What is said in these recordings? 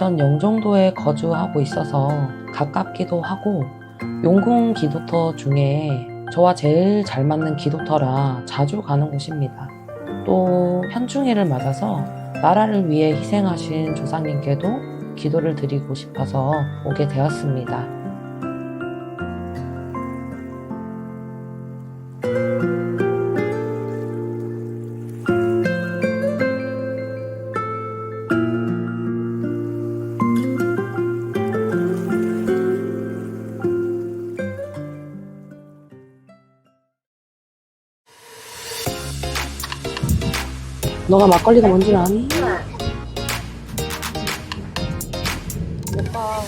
인천 영종도에 거주하고 있어서 가깝기도 하고 용궁 기도터 중에 저와 제일 잘 맞는 기도터라 자주 가는 곳입니다. 또 현충일을 맞아서 나라를 위해 희생하신 조상님께도 기도를 드리고 싶어서 오게 되었습니다. 너가 막걸리가 뭔지 아니? 오빠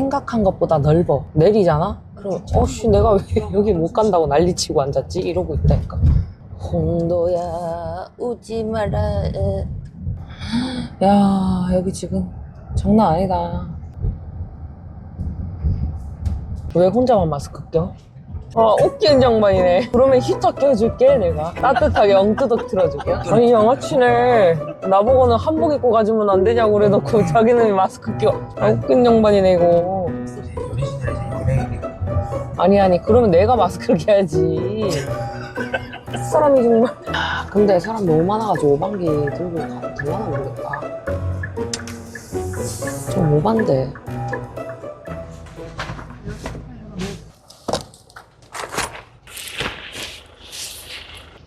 생각한 것보다 넓어 내리잖아? 그럼 어씨 내가 왜 여기 못 간다고 난리치고 앉았지? 이러고 있다니까 홍도야 우지 마라 야 여기 지금 장난 아니다 왜 혼자만 마스크 껴? 아, 웃긴 장반이네. 그러면 히터 껴줄게, 내가. 따뜻하게 엉뜨덕 틀어줄게. 아니, 양아치네. 나보고는 한복 입고 가주면 안 되냐고 그래놓고 자기는 마스크 껴. 아, 웃긴 장반이네, 이거. 아니, 아니, 그러면 내가 마스크를 껴야지. 사람이 정말. 아, 근데 사람 너무 많아가지고 오반기 들고 가도 되나 모르겠다. 좀 오반데.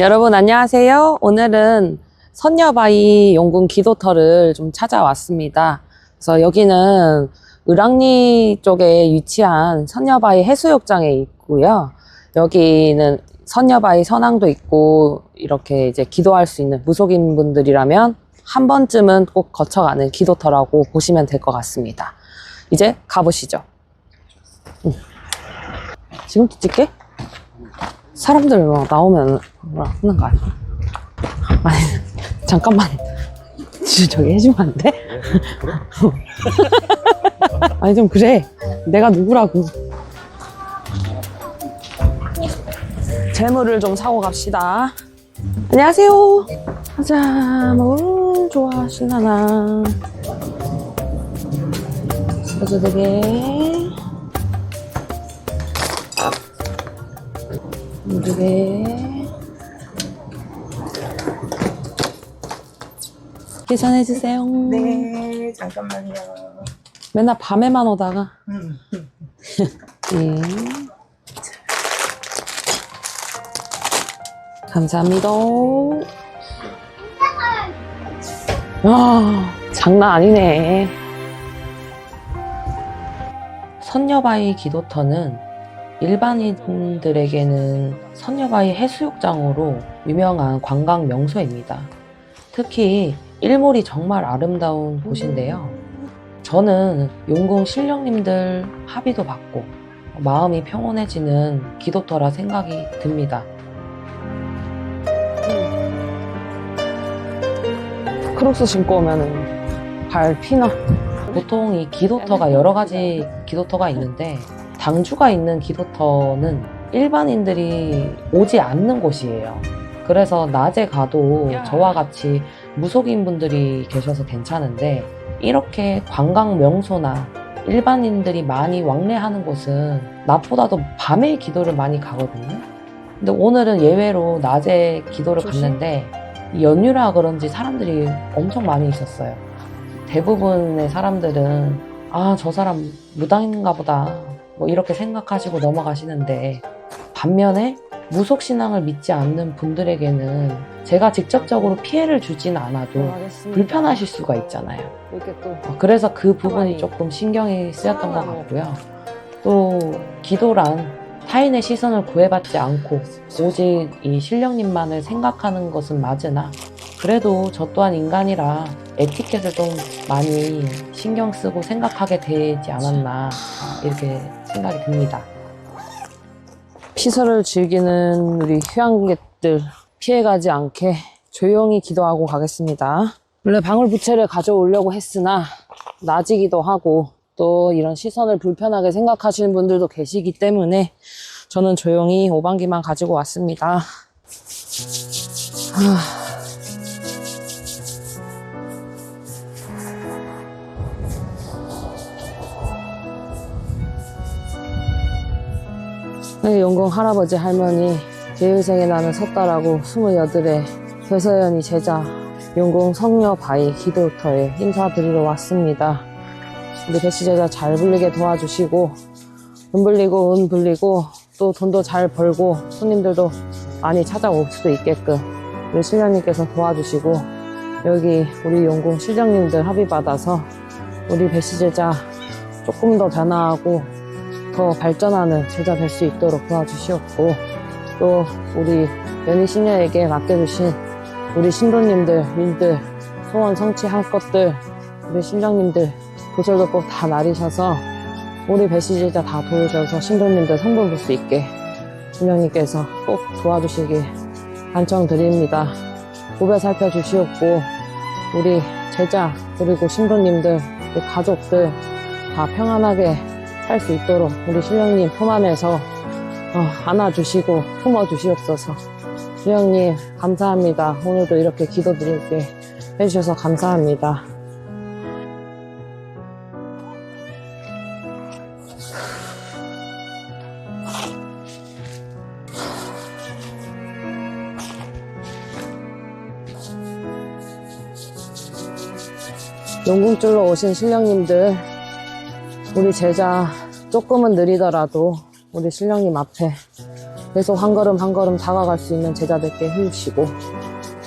여러분 안녕하세요. 오늘은 선녀바위 용궁 기도터를 좀 찾아왔습니다. 그래서 여기는 을왕리 쪽에 위치한 선녀바위 해수욕장에 있고요. 여기는 선녀바위 선앙도 있고 이렇게 이제 기도할 수 있는 무속인 분들이라면 한 번쯤은 꼭 거쳐가는 기도터라고 보시면 될 것 같습니다. 이제 가보시죠. 응. 지금부터 찍게? 사람들 막 나오면 뭐라 하는 거 아니야? 아니 잠깐만. 저- 저기 해주면 안 돼? 아니 좀 그래. 내가 누구라고. 재물을 좀 사고 갑시다. 안녕하세요. 가자 뭘 좋아하시나나. 소주 되게 무르게 계산해 주세요. 네 잠깐만요 맨날 밤에만 오다가. 음. 네. 감사합니다. 아, 장난 아니네. 선녀바위 기도터는 일반인들에게는 선녀바위 해수욕장으로 유명한 관광 명소입니다. 특히 일몰이 정말 아름다운 곳인데요. 저는 용궁 신령님들 합의도 받고 마음이 평온해지는 기도터라 생각이 듭니다. 크록스 신고 오면은 발 피나. 보통 이 기도터가 여러 가지 기도터가 있는데 당주가 있는 기도터는 일반인들이 오지 않는 곳이에요. 그래서 낮에 가도 저와 같이 무속인 분들이 계셔서 괜찮은데 이렇게 관광 명소나 일반인들이 많이 왕래하는 곳은 낮보다도 밤에 기도를 많이 가거든요. 근데 오늘은 예외로 낮에 기도를 조심. 갔는데 연휴라 그런지 사람들이 엄청 많이 있었어요. 대부분의 사람들은 아, 저 사람 무당인가 보다. 뭐 이렇게 생각하시고 넘어가시는데 반면에 무속 신앙을 믿지 않는 분들에게는 제가 직접적으로 피해를 주진 않아도 불편하실 수가 있잖아요. 이렇게 또 어, 그래서 그 부분이 조금 신경이 쓰였던 것 같고요. 또 기도란 타인의 시선을 구애받지 않고 오직 이 신령님만을 생각하는 것은 맞으나 그래도 저 또한 인간이라 에티켓을 좀 많이 신경 쓰고 생각하게 되지 않았나 이렇게 생각이 듭니다. 피서를 즐기는 우리 휴양객들 피해가지 않게 조용히 기도하고 가겠습니다. 원래 방울부채를 가져오려고 했으나 낮이기도 하고 또 이런 시선을 불편하게 생각하시는 분들도 계시기 때문에 저는 조용히 오방기만 가지고 왔습니다. 하... 네, 용궁 할아버지 할머니 제일생에 나는 섰다라고 28의 배서연이 제자 용궁 성녀 바위 기도터에 인사드리러 왔습니다. 우리 배시 제자 잘 불리게 도와주시고 돈 불리고 운 불리고 또 돈도 잘 벌고 손님들도 많이 찾아올 수도 있게끔 우리 신령님께서 도와주시고 여기 우리 용궁 실령님들 합의 받아서 우리 배시 제자 조금 더 변화하고 더 발전하는 제자 될 수 있도록 도와주시옵고 또 우리 연희 신녀에게 맡겨주신 우리 신도님들, 일들, 소원 성취할 것들, 우리 신령님들 도설도 꼭다 나리셔서 우리 배시제자 다 도우셔서 신도님들 선물 볼수 있게 신령님께서 꼭 도와주시길 간청드립니다. 고배 살펴주시옵고 우리 제자 그리고 신도님들 우리 가족들 다 평안하게 살 수 있도록 우리 신령님 품 안에서 어, 안아주시고 품어주시옵소서. 주영님 감사합니다. 오늘도 이렇게 기도드리게 해주셔서 감사합니다. 용궁줄로 오신 신령님들 우리 제자 조금은 느리더라도 우리 신령님 앞에 계속 한 걸음 한 걸음 다가갈 수 있는 제자들께 해주시고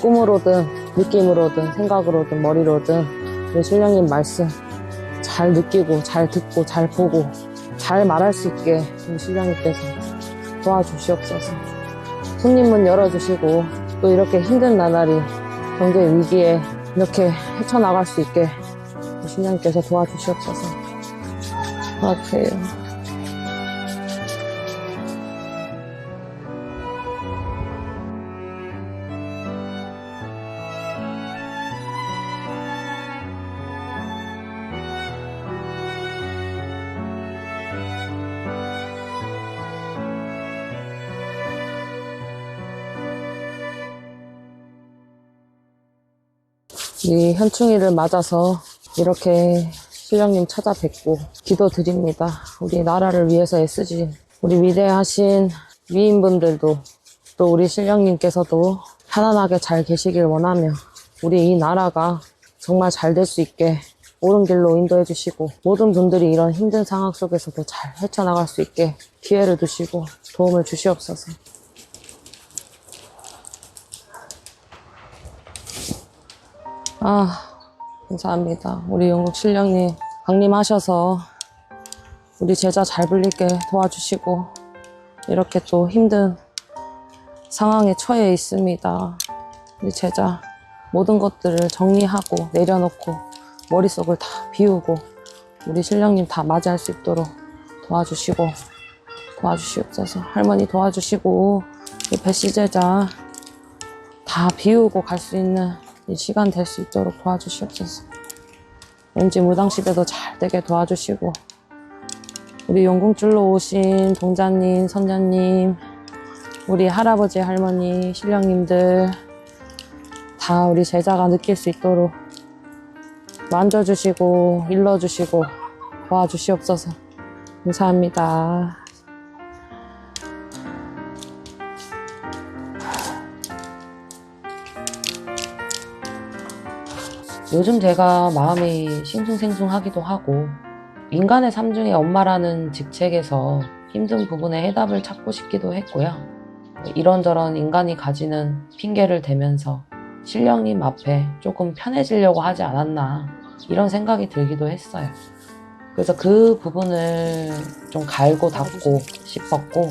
꿈으로든 느낌으로든 생각으로든 머리로든 우리 신령님 말씀 잘 느끼고 잘 듣고 잘 보고 잘 말할 수 있게 우리 신령님께서 도와주시옵소서. 손님 문 열어주시고 또 이렇게 힘든 나날이 경제 위기에 이렇게 헤쳐나갈 수 있게 우리 신령님께서 도와주시옵소서 도와주세요. 이 현충일을 맞아서 이렇게 신령님 찾아뵙고 기도드립니다. 우리 나라를 위해서 애쓰신 우리 위대하신 위인분들도 또 우리 신령님께서도 편안하게 잘 계시길 원하며 우리 이 나라가 정말 잘 될 수 있게 옳은 길로 인도해 주시고 모든 분들이 이런 힘든 상황 속에서도 잘 헤쳐나갈 수 있게 기회를 주시고 도움을 주시옵소서. 아, 감사합니다. 우리 영국 신령님 강림하셔서 우리 제자 잘 불리게 도와주시고 이렇게 또 힘든 상황에 처해 있습니다. 우리 제자 모든 것들을 정리하고 내려놓고 머릿속을 다 비우고 우리 신령님 다 맞이할 수 있도록 도와주시고 도와주시옵소서 할머니 도와주시고 이 배씨 제자 다 비우고 갈 수 있는 이 시간 될 수 있도록 도와주시옵소서. 왠지 무당시대도 잘 되게 도와주시고 우리 용궁줄로 오신 동자님, 선자님, 우리 할아버지, 할머니, 신령님들 다 우리 제자가 느낄 수 있도록 만져주시고 일러주시고 도와주시옵소서. 감사합니다. 요즘 제가 마음이 싱숭생숭하기도 하고 인간의 삶 중에 엄마라는 직책에서 힘든 부분에 해답을 찾고 싶기도 했고요. 이런저런 인간이 가지는 핑계를 대면서 신령님 앞에 조금 편해지려고 하지 않았나 이런 생각이 들기도 했어요. 그래서 그 부분을 좀 갈고 닦고 싶었고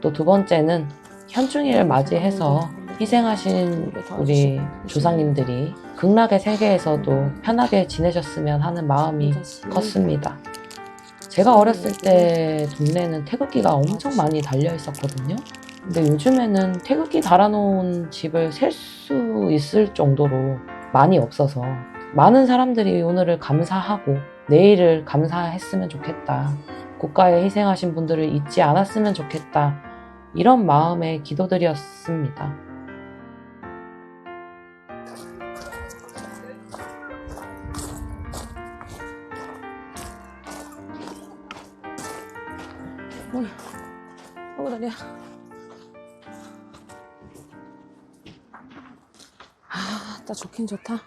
또 두 번째는 현충일을 맞이해서 희생하신 우리 조상님들이 극락의 세계에서도 편하게 지내셨으면 하는 마음이 컸습니다. 제가 어렸을 때 동네는 태극기가 엄청 많이 달려 있었거든요. 근데 요즘에는 태극기 달아놓은 집을 셀 수 있을 정도로 많이 없어서 많은 사람들이 오늘을 감사하고 내일을 감사했으면 좋겠다. 국가에 희생하신 분들을 잊지 않았으면 좋겠다. 이런 마음의 기도들이었습니다. 어우, 다리야. 아, 나 좋긴 좋다.